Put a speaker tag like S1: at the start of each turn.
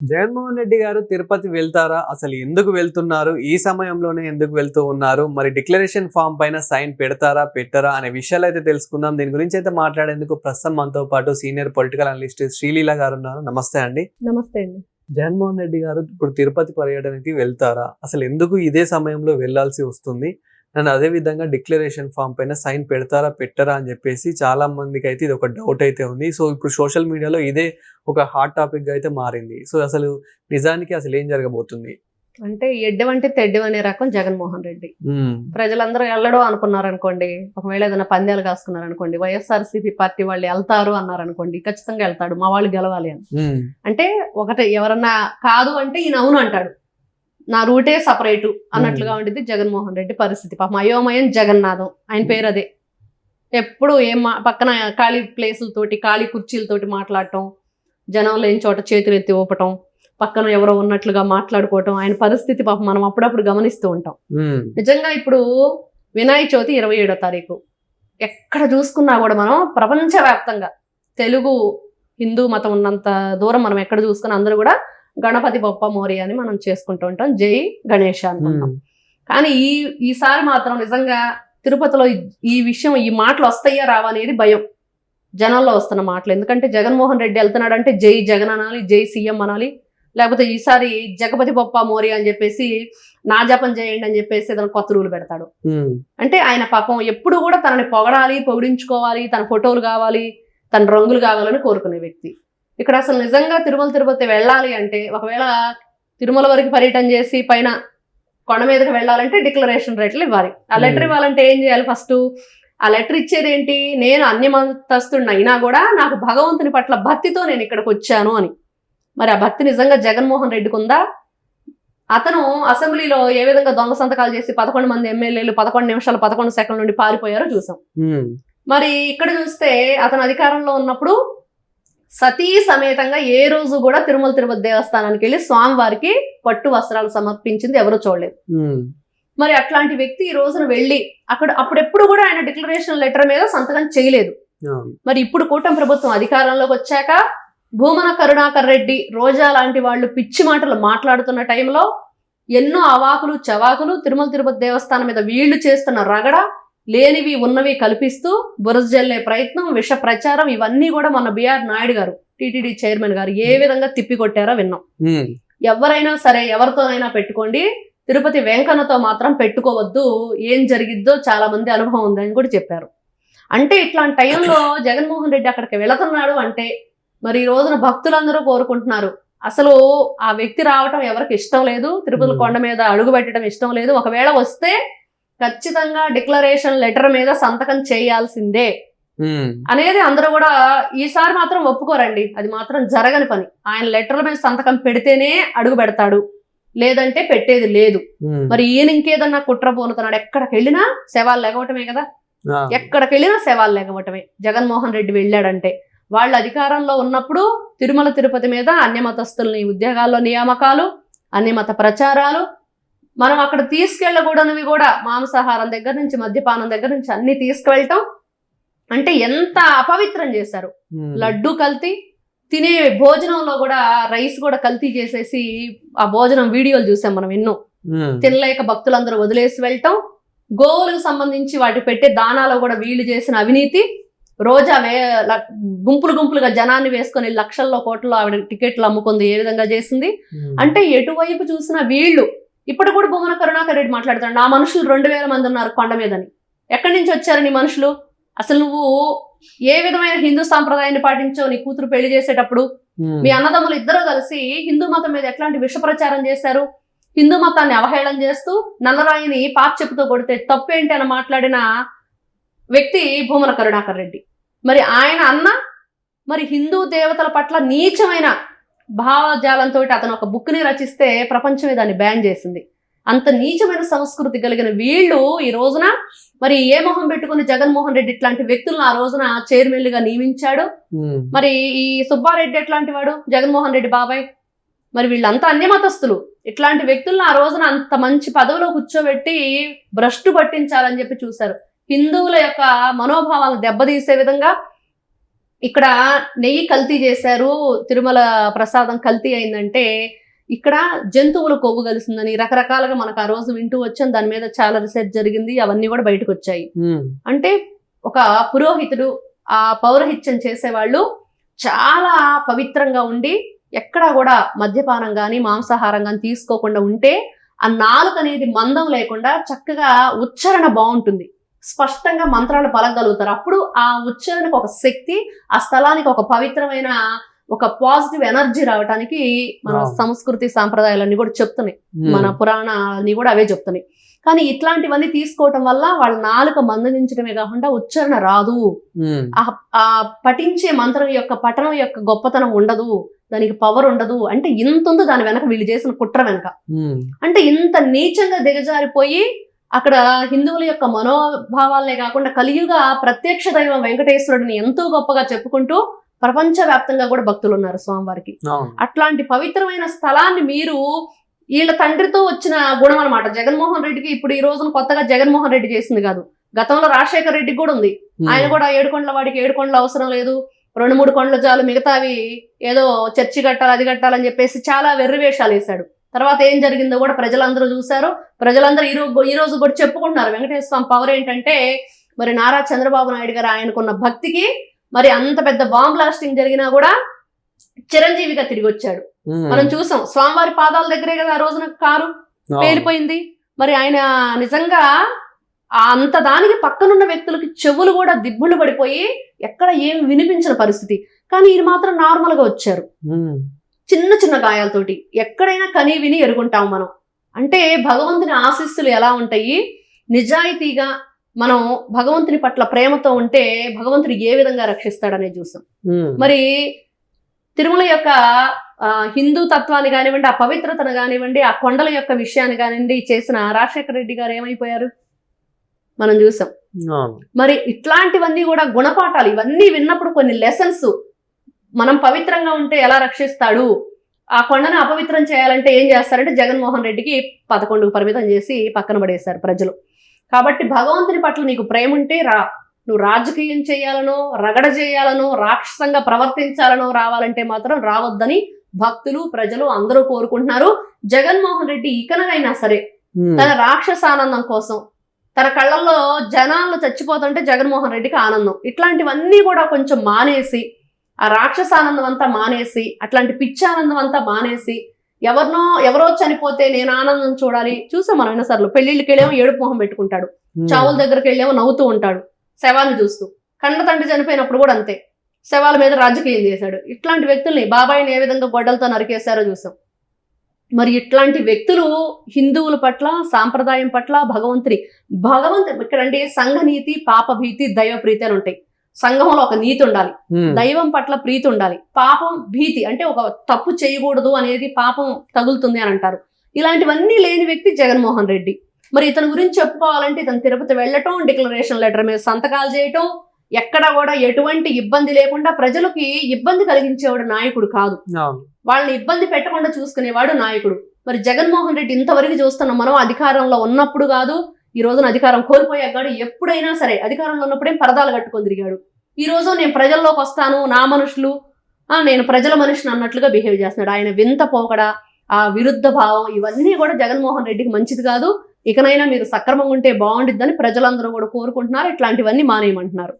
S1: జగన్మోహన్ రెడ్డి గారు తిరుపతి వెళ్తారా? అసలు ఎందుకు వెళ్తున్నారు? ఈ సమయంలోనే ఎందుకు వెళ్తూ ఉన్నారు? మరి డిక్లరేషన్ ఫామ్ పైన సైన్ పెడతారా? పెట్టరా? అనే విషయాలు అయితే తెలుసుకుందాం. దీని గురించి అయితే మాట్లాడేందుకు ప్రస్తుతం మనతో పాటు సీనియర్ పొలిటికల్ అనలిస్ట్ శ్రీలీల గారు ఉన్నారు. నమస్తే అండి.
S2: నమస్తే అండి.
S1: జగన్మోహన్ రెడ్డి గారు ఇప్పుడు తిరుపతి పర్యటనకి వెళ్తారా? అసలు ఎందుకు ఇదే సమయంలో వెళ్ళాల్సి వస్తుంది? అండ్ అదే విధంగా డిక్లరేషన్ ఫామ్ పైన సైన్ పెడతారా పెట్టరా అని చెప్పేసి చాలా మందికి అయితే ఇది ఒక డౌట్ అయితే ఉంది. సో ఇప్పుడు సోషల్ మీడియాలో ఇదే ఒక హాట్ టాపిక్గా అయితే మారింది. సో అసలు నిజానికి అసలు ఏం జరగబోతుంది?
S2: అంటే ఎడ్డం అంటే తెడ్డం అనే రకం జగన్మోహన్ రెడ్డి. ప్రజలందరూ వెళ్ళడం అనుకున్నారు అనుకోండి ఒకవేళ ఏదైనా పందాలు కాసుకున్నారు అనుకోండి వైఎస్ఆర్సీపీ పార్టీ వాళ్ళు వెళ్తారు అన్నారు అనుకోండి ఖచ్చితంగా వెళ్తాడు మా వాళ్ళు గెలవాలి అని. అంటే ఒకటి ఎవరన్నా కాదు అంటే ఈయన అవును అంటాడు. నా రూటే సపరేటు అన్నట్లుగా ఉండేది జగన్మోహన్ రెడ్డి పరిస్థితి. పాపం అయోమయం జగన్నాథం. ఆయన పేరు అదే ఎప్పుడు ఏం పక్కన ఖాళీ ప్లేసులతోటి ఖాళీ కుర్చీలతోటి మాట్లాడటం జనం లేని చోట చేతులు ఎత్తి ఊపటం పక్కన ఎవరో ఉన్నట్లుగా మాట్లాడుకోవటం ఆయన పరిస్థితి పాపం మనం అప్పుడప్పుడు గమనిస్తూ ఉంటాం. నిజంగా ఇప్పుడు వినాయక చవితి ఇరవై ఏడో తారీఖు. ఎక్కడ చూసుకున్నా కూడా మనం ప్రపంచవ్యాప్తంగా తెలుగు హిందూ మతం ఉన్నంత దూరం మనం ఎక్కడ చూసుకున్నా అందరూ కూడా గణపతి బొప్ప మోరి అని మనం చేసుకుంటూ ఉంటాం. జై గణేష అనుకుంటాం. కానీ ఈ ఈసారి మాత్రం నిజంగా తిరుపతిలో ఈ- విషయం ఈ మాటలు వస్తాయా రావా అనేది భయం. జనాల్లో వస్తున్న మాటలు. ఎందుకంటే జగన్మోహన్ రెడ్డి వెళ్తున్నాడంటే జై జగన్ అనాలి జై సీఎం అనాలి. లేకపోతే ఈసారి జగపతి బొప్ప మోరి అని చెప్పేసి నా జపం చేయండి అని చెప్పేసి ఏదైనా కొత్త రూలు పెడతాడు. అంటే ఆయన పాపం ఎప్పుడు కూడా తనని పొగడాలి పొగిడించుకోవాలి తన ఫోటోలు కావాలి తన రంగులు కావాలని కోరుకునే వ్యక్తి. ఇక్కడ అసలు నిజంగా తిరుమల తిరుపతి వెళ్ళాలి అంటే ఒకవేళ తిరుమల వరకు పర్యటన చేసి పైన కొండ మీదకి వెళ్ళాలంటే డిక్లరేషన్ రేట్లు ఇవ్వాలి. ఆ లెటర్. ఇవ్వాలంటే ఏం చేయాలి ఫస్ట్? ఆ లెటర్ ఇచ్చేది ఏంటి? నేను అన్యమతస్తుడిని అయినా కూడా నాకు భగవంతుని పట్ల భక్తితో నేను ఇక్కడికి వచ్చాను అని. మరి ఆ భక్తి నిజంగా జగన్మోహన్ రెడ్డికి ఉందా? అతను అసెంబ్లీలో ఏ విధంగా దొంగ సంతకాలు చేసి పదకొండు మంది ఎమ్మెల్యేలు పదకొండు నిమిషాలు పదకొండు సెకండ్ల నుండి పారిపోయారో చూసాం. మరి ఇక్కడ చూస్తే అతను అధికారంలో ఉన్నప్పుడు సతీ సమేతంగా ఏ రోజు కూడా తిరుమల తిరుపతి దేవస్థానానికి వెళ్ళి స్వామివారికి పట్టు వస్త్రాలు సమర్పించింది ఎవరు చూడలేదు. మరి అట్లాంటి వ్యక్తి ఈ రోజున వెళ్ళి అక్కడ అప్పుడెప్పుడు కూడా ఆయన డిక్లరేషన్ లెటర్ మీద సంతకం చేయలేదు. మరి ఇప్పుడు కూటమి ప్రభుత్వం అధికారంలోకి వచ్చాక భూమన కరుణాకర్ రెడ్డి రోజా లాంటి వాళ్ళు పిచ్చి మాటలు మాట్లాడుతున్న టైంలో ఎన్నో అవాకులు చవాకులు తిరుమల తిరుపతి దేవస్థానం మీద వీళ్ళు చేస్తున్న రగడ లేనివి ఉన్నవి కల్పిస్తూ బురద జల్లే ప్రయత్నం విష ప్రచారం ఇవన్నీ కూడా మన బిఆర్ నాయుడు గారు టీటీడీ చైర్మన్ గారు ఏ విధంగా తిప్పికొట్టారో విన్నాం. ఎవరైనా సరే ఎవరితోనైనా పెట్టుకోండి. తిరుపతి వెంకన్నతో మాత్రం పెట్టుకోవద్దు. ఏం జరిగిద్దో చాలా మంది అనుభవం ఉందని కూడా చెప్పారు. అంటే ఇట్లాంటి టైంలో జగన్మోహన్ రెడ్డి అక్కడికి వెళుతున్నాడు అంటే మరి ఈ రోజున భక్తులందరూ కోరుకుంటున్నారు. అసలు ఆ వ్యక్తి రావటం ఎవరికి ఇష్టం లేదు. తిరుపతి. కొండ మీద అడుగు పెట్టడం ఇష్టం లేదు. ఒకవేళ వస్తే ఖచ్చితంగా డిక్లరేషన్ లెటర్ మీద సంతకం చేయాల్సిందే. అనేది అందరూ కూడా ఈసారి మాత్రం ఒప్పుకోరండి. అది మాత్రం జరగని పని. ఆయన లెటర్ల మీద సంతకం పెడితేనే అడుగు పెడతాడు. లేదంటే పెట్టేది లేదు. మరి ఈయన ఇంకేదన్నా కుట్ర పోనుతున్నాడు ఎక్కడికి వెళ్ళినా శవాలు లెగవటమే కదా? ఎక్కడికి వెళ్ళినా శవాలు లెగవటమే జగన్మోహన్ రెడ్డి వెళ్ళాడంటే. వాళ్ళు అధికారంలో ఉన్నప్పుడు తిరుమల తిరుపతి మీద అన్యమతస్తుల్ని ఉద్యోగాల్లో నియామకాలు అన్యమత ప్రచారాలు మనం అక్కడ తీసుకెళ్ళకూడనివి కూడా మాంసాహారం దగ్గర నుంచి మద్యపానం దగ్గర నుంచి అన్ని తీసుకువెళ్ళటం అంటే ఎంత అపవిత్రం చేశారు. లడ్డు కల్తీ తినే భోజనంలో కూడా రైస్ కూడా కల్తీ చేసేసి ఆ భోజనం వీడియోలు చూసాం మనం ఎన్నో. తినలేక భక్తులందరూ వదిలేసి వెళ్ళటం గోవులకు సంబంధించి వాటి పెట్టే దానాలో కూడా వీళ్ళు చేసిన అవినీతి రోజా వే గుంపులు గుంపులుగా జనాన్ని వేసుకొని లక్షల్లో కోట్లలో ఆవిడ టికెట్లు అమ్ముకుంది ఏ విధంగా చేసింది. అంటే ఎటువైపు చూసినా వీళ్ళు ఇప్పుడు కూడా భువన కరుణాకర్ రెడ్డి మాట్లాడుతాడు నా మనుషులు రెండు వేల మంది ఉన్నారు కొండ మీదని. ఎక్కడి నుంచి వచ్చారు నీ మనుషులు? అసలు నువ్వు ఏ విధమైన హిందూ సాంప్రదాయాన్ని పాటించావు నీ కూతురు పెళ్ళి చేసేటప్పుడు మీ అన్నదమ్ములు ఇద్దరు కలిసి హిందూ మతం మీద ఎట్లాంటి విష ప్రచారం చేశారు? హిందూ మతాన్ని అవహేళన చేస్తూ నల్లరాయిని పాప చెప్పుతో కొడితే తప్పేంటి అని మాట్లాడిన వ్యక్తి భూమన కరుణాకర్ రెడ్డి. మరి ఆయన అన్న మరి హిందూ దేవతల పట్ల నీచమైన భావజాలంతో అతను ఒక బుక్ని రచిస్తే ప్రపంచమే దాన్ని బ్యాన్ చేసింది. అంత నీచమైన సంస్కృతి కలిగిన వీళ్ళు ఈ రోజున మరి ఏ మొహం పెట్టుకుని జగన్మోహన్ రెడ్డి ఇట్లాంటి వ్యక్తులను ఆ రోజున చైర్మన్లుగా నియమించాడు?
S1: ఉమ్,
S2: మరి ఈ సుబ్బారెడ్డి ఎట్లాంటి వాడు? జగన్మోహన్ రెడ్డి బాబాయ్. మరి వీళ్ళంతా అన్యమతస్తులు ఇట్లాంటి వ్యక్తులను ఆ రోజున అంత మంచి పదవిలో కూర్చోబెట్టి భ్రష్టు పట్టించాలని చెప్పి చూశారు. హిందువుల యొక్క మనోభావాలను దెబ్బతీసే విధంగా ఇక్కడ నెయ్యి కల్తీ చేశారు తిరుమల ప్రసాదం కల్తీ అయిందంటే ఇక్కడ జంతువుల కొవ్వు కలిసిందని రకరకాలుగా మనకు ఆ రోజు వింటూ వచ్చాం. దాని మీద చాలా రీసెర్చ్ జరిగింది. అవన్నీ కూడా బయటకు వచ్చాయి. అంటే ఒక పురోహితుడు ఆ పౌరహిత్యం చేసేవాళ్ళు చాలా పవిత్రంగా ఉండి ఎక్కడా కూడా మద్యపానం కానీ మాంసాహారం కానీ తీసుకోకుండా ఉంటే ఆ నాలుక అనేది మందం లేకుండా చక్కగా ఉచ్చారణ బాగుంటుంది. స్పష్టంగా మంత్రాలు పలకగలుగుతారు. అప్పుడు ఆ ఉచ్చారణకు ఒక శక్తి ఆ స్థలానికి ఒక పవిత్రమైన ఒక పాజిటివ్ ఎనర్జీ రావడానికి మన. సంస్కృతి సాంప్రదాయాలన్నీ కూడా చెప్తున్నాయి. మన పురాణాన్ని కూడా అవే చెప్తున్నాయి. కానీ ఇట్లాంటివన్నీ తీసుకోవటం వల్ల వాళ్ళ నాలుక మందగించడమే కాకుండా ఉచ్చారణ రాదు. ఆ- పఠించే మంత్రం యొక్క పఠనం యొక్క గొప్పతనం ఉండదు. దానికి పవర్ ఉండదు. అంటే ఇంత ఉంది దాని వెనక వీళ్ళు చేసిన కుట్ర వెనక. అంటే ఇంత నీచంగా దిగజారిపోయి అక్కడ హిందువుల యొక్క మనోభావాలనే కాకుండా కలియుగ ప్రత్యక్ష దైవం వెంకటేశ్వరుడిని ఎంతో గొప్పగా చెప్పుకుంటూ ప్రపంచవ్యాప్తంగా కూడా భక్తులు ఉన్నారు స్వామివారికి. అట్లాంటి పవిత్రమైన స్థలాన్ని మీరు వీళ్ళ తండ్రితో వచ్చిన గుణం అనమాట జగన్మోహన్ రెడ్డికి ఇప్పుడు ఈ రోజున కొత్తగా జగన్మోహన్ రెడ్డి చేసింది కాదు. గతంలో రాజశేఖర్ రెడ్డికి కూడా ఉంది. ఆయన కూడా ఏడు కొండల వాడికి ఏడు కొండలు అవసరం లేదు. రెండు మూడు కొండలు చాలు మిగతావి ఏదో చర్చి కట్టాలి అది కట్టాలని చెప్పేసి చాలా వెర్రి వేషాలు వేశాడు. తర్వాత ఏం జరిగిందో కూడా ప్రజలందరూ చూశారు. ప్రజలందరూ ఈ రోజు ఈ రోజు కూడా చెప్పుకుంటున్నారు. వెంకటేశ్వర స్వామి పవర్ ఏంటంటే మరి నారా చంద్రబాబు నాయుడు గారు ఆయనకున్న భక్తికి మరి అంత పెద్ద బాంబ్ బ్లాస్టింగ్ జరిగినా కూడా చిరంజీవిగా తిరిగి వచ్చాడు. మనం చూసాం. స్వామివారి పాదాల దగ్గరే కదా ఆ రోజున కారు. పేలిపోయింది. మరి ఆయన నిజంగా అంత దానికి పక్కనున్న వ్యక్తులకి చెవులు కూడా దిబ్బులు పడిపోయి ఎక్కడ ఏం వినిపించిన పరిస్థితి. కానీ ఈయన మాత్రం నార్మల్గా వచ్చారు. చిన్న చిన్న గాయాలతోటి ఎక్కడైనా కని విని ఎరుగుంటాం మనం. అంటే భగవంతుని ఆశీస్సులు ఎలా ఉంటాయి? నిజాయితీగా మనం భగవంతుని పట్ల ప్రేమతో ఉంటే భగవంతుడు ఏ విధంగా రక్షిస్తాడనేది చూసాం. మరి తిరుమల యొక్క హిందూ తత్వాన్ని కానివ్వండి ఆ పవిత్రతను కానివ్వండి ఆ కొండల యొక్క విషయాన్ని కానివ్వండి చేసిన రాజశేఖర రెడ్డి గారు ఏమైపోయారు? మనం చూసాం. మరి ఇట్లాంటివన్నీ కూడా గుణపాఠాలు ఇవన్నీ విన్నప్పుడు కొన్ని లెసన్స్ మనం పవిత్రంగా ఉంటే ఎలా రక్షిస్తాడు? ఆ కొండను అపవిత్రం చేయాలంటే ఏం చేస్తారంటే జగన్మోహన్ రెడ్డికి పదకొండుకు పరిమితం చేసి పక్కన పడేశారు ప్రజలు. కాబట్టి భగవంతుని పట్ల నీకు ప్రేమ ఉంటే రా. నువ్వు రాజకీయం చేయాలనో రగడ చేయాలనో రాక్షసంగా ప్రవర్తించాలనో రావాలంటే మాత్రం రావద్దని భక్తులు ప్రజలు అందరూ కోరుకుంటున్నారు. జగన్మోహన్ రెడ్డి ఇకనైనా సరే తన రాక్షసానందం కోసం తన కళ్ళల్లో జనాలు చచ్చిపోతుంటే జగన్మోహన్ రెడ్డికి ఆనందం. ఇట్లాంటివన్నీ కూడా కొంచెం మానేసి ఆ రాక్షసానందం అంతా మానేసి అట్లాంటి పిచ్చానందం అంతా మానేసి ఎవరినో ఎవరో చనిపోతే నేను ఆనందం చూడాలి. చూసాం మనం ఎన్నోసార్లు. పెళ్ళిళ్ళకి వెళ్ళేమో ఏడుపు మొహం పెట్టుకుంటాడు. చావుల దగ్గరికి వెళ్ళేమో నవ్వుతూ ఉంటాడు. శవాన్ని చూస్తూ. కన్న తండ్రి చనిపోయినప్పుడు కూడా అంతే. శవాల మీద రాజకీయం చేశాడు. ఇట్లాంటి వ్యక్తుల్ని బాబాయిని ఏ విధంగా గొడ్డలతో నరికేశారో చూసాం. మరి ఇట్లాంటి వ్యక్తులు హిందువుల పట్ల సాంప్రదాయం పట్ల భగవంతుని భగవంతుని ఇక్కడంటే సంఘనీతి పాపభీతి దైవ ప్రీతి అని ఉంటాయి. సంఘంలో ఒక నీతి ఉండాలి. దైవం పట్ల ప్రీతి ఉండాలి. పాపం భీతి అంటే ఒక తప్పు చేయకూడదు అనేది పాపం తగులుతుంది అని అంటారు. ఇలాంటివన్నీ లేని వ్యక్తి జగన్మోహన్ రెడ్డి. మరి ఇతని గురించి చెప్పుకోవాలంటే ఇతను తిరుపతి వెళ్ళటం డిక్లరేషన్ లెటర్ మీద సంతకాలు చేయటం ఎక్కడ కూడా ఎటువంటి ఇబ్బంది లేకుండా ప్రజలకి ఇబ్బంది కలిగించేవాడు నాయకుడు కాదు. వాళ్ళని ఇబ్బంది పెట్టకుండా చూసుకునేవాడు నాయకుడు. మరి జగన్మోహన్ రెడ్డి ఇంతవరకు చూస్తున్నాం మనం అధికారంలో ఉన్నప్పుడు కాదు ఈ రోజున అధికారం కోల్పోయాక ఎప్పుడైనా సరే అధికారంలో ఉన్నప్పుడేం పరదాలు కట్టుకొని తిరిగాడు. ఈ రోజు నేను ప్రజల్లోకి వస్తాను నా మనుషులు ఆ, నేను ప్రజల మనిషిని అన్నట్లుగా బిహేవ్ చేస్తున్నాడు. ఆయన వింత పోకడ ఆ విరుద్ధ భావం ఇవన్నీ కూడా జగన్మోహన్ రెడ్డికి మంచిది కాదు. ఇకనైనా మీరు సక్రమంగా ఉంటే బాగుండిద్దని ప్రజలందరూ కూడా కోరుకుంటున్నారు. ఇట్లాంటివన్నీ మానేయమంటున్నారు.